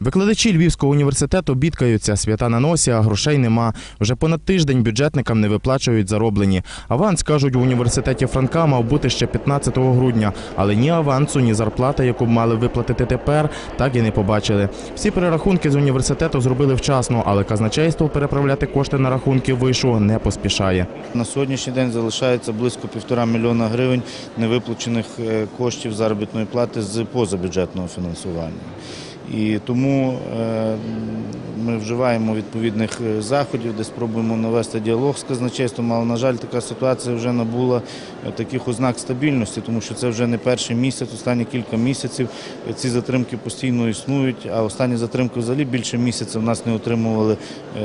Викладачі Львівського університету бідкаються, свята на носі, а грошей нема. Вже понад тиждень бюджетникам не виплачують зароблені. Аванс, кажуть, у університеті Франка мав бути ще 15 грудня, але ні авансу, ні зарплата, яку б мали виплатити тепер, так і не побачили. Всі перерахунки з університету зробили вчасно, але казначейство переправляти кошти на рахунки вишу не поспішає. На сьогоднішній день залишається близько півтора мільйона гривень невиплачених е, коштів заробітної плати з позабюджетного фінансування. І тому е, ми вживаємо відповідних е, заходів, де спробуємо навести діалог з казначейством, але, на жаль, така ситуація вже набула е, таких ознак стабільності, тому що це вже не перший місяць, останні кілька місяців ці затримки постійно існують, а останні затримки взагалі більше місяця в нас не отримували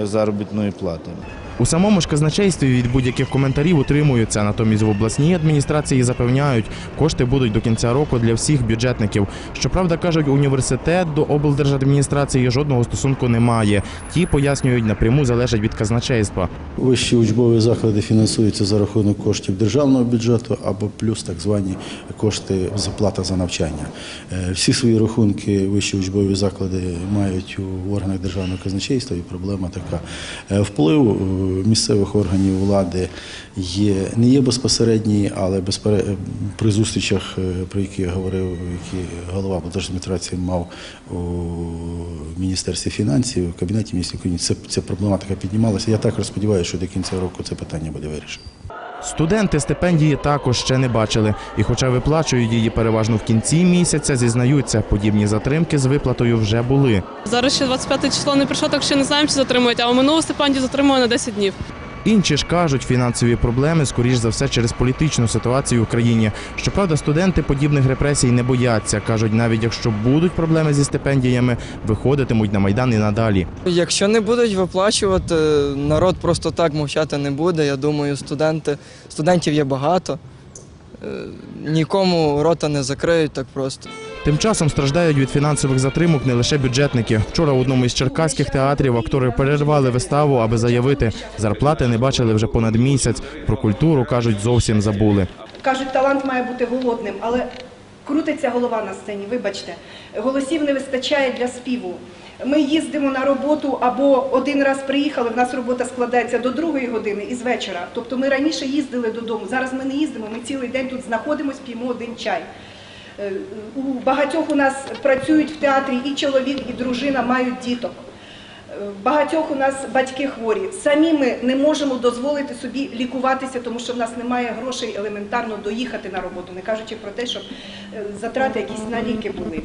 заробітної плати. У самому ж казначействі від будь-яких коментарів утримуються. Натомість в обласній адміністрації запевняють, кошти будуть до кінця року для всіх бюджетників. Щоправда, кажуть, університет до облдержадміністрації жодного стосунку не має. Ті пояснюють, напряму залежать від казначейства. Вищі учбові заклади фінансуються за рахунок коштів державного бюджету або плюс так звані кошти заплата за навчання. Е, Всі свої рахунки вищі учбові заклади мають у органах державного казначейства, і проблема така. Е, Вплив е, місцевих органів влади є не є безпосередні, але безпере... при зустрічах, е, про які я говорив, які голова держадміністрації мав у міністерстві фінансів, в кабінеті міністрів України, ця проблематика піднімалася. Я також сподіваюся, що до кінця року це питання буде вирішено. Студенти стипендії також ще не бачили. І хоча виплачують її переважно в кінці місяця, зізнаються, подібні затримки з виплатою вже були. Зараз ще 25 число не прийшло, так ще не знаємо, чи затримують, а минулу стипендію затримали на 10 днів. Інші ж кажуть, фінансові проблеми, скоріш за все, через політичну ситуацію в країні. Щоправда, студенти подібних репресій не бояться. кажуть, навіть якщо будуть проблеми зі стипендіями, виходитимуть на майдан і надалі. Якщо не будуть виплачувати, народ просто так мовчати не буде. Я думаю, студенти, студентів є багато. Е, Нікому рота не закриють так просто. Тим часом страждають від фінансових затримок не лише бюджетники. Вчора в одному із черкаських театрів актори перервали виставу, аби заявити, зарплати не бачили вже понад місяць. Про культуру кажуть, зовсім забули. Кажуть, талант має бути голодним, але крутиться голова на сцені, вибачте. Голосів не вистачає для співу. Ми їздимо на роботу або один раз приїхали, в нас робота складається до другої години і з вечора. Тобто ми раніше їздили додому, зараз ми не їздимо, ми цілий день тут знаходимося, п'ємо один чай. Е, У багатьох у нас працюють в театрі і чоловік, і дружина мають діток. Е, Багатьох у нас батьки хворі. Самі ми не можемо дозволити собі лікуватися, тому що в нас немає грошей елементарно доїхати на роботу, не кажучи про те, щоб е, затрати якісь на ліки були.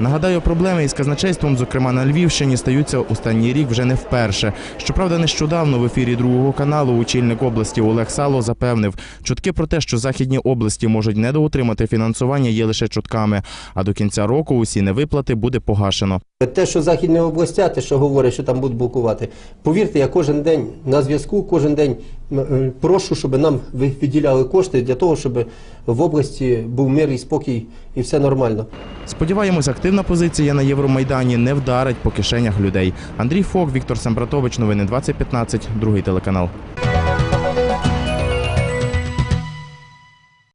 Нагадаю, проблеми із казначейством, зокрема на Львівщині, стаються останній рік вже не вперше. Щоправда, нещодавно в ефірі другого каналу очільник області Олег Сало запевнив, чутки про те, що західні області можуть недоотримати фінансування, є лише чутками. А до кінця року усі невиплати буде погашено. Те, що західні областя, те, що говорять, що там будуть блокувати, повірте, я кожен день на зв'язку, кожен день прошу, щоб нам ви- виділяли кошти для того, щоб в області був мир і спокій і все нормально. Сподіваємось, активна позиція на Євромайдані не вдарить по кишенях людей. Андрій Фок, Віктор Сембратович, новини 2015, другий телеканал.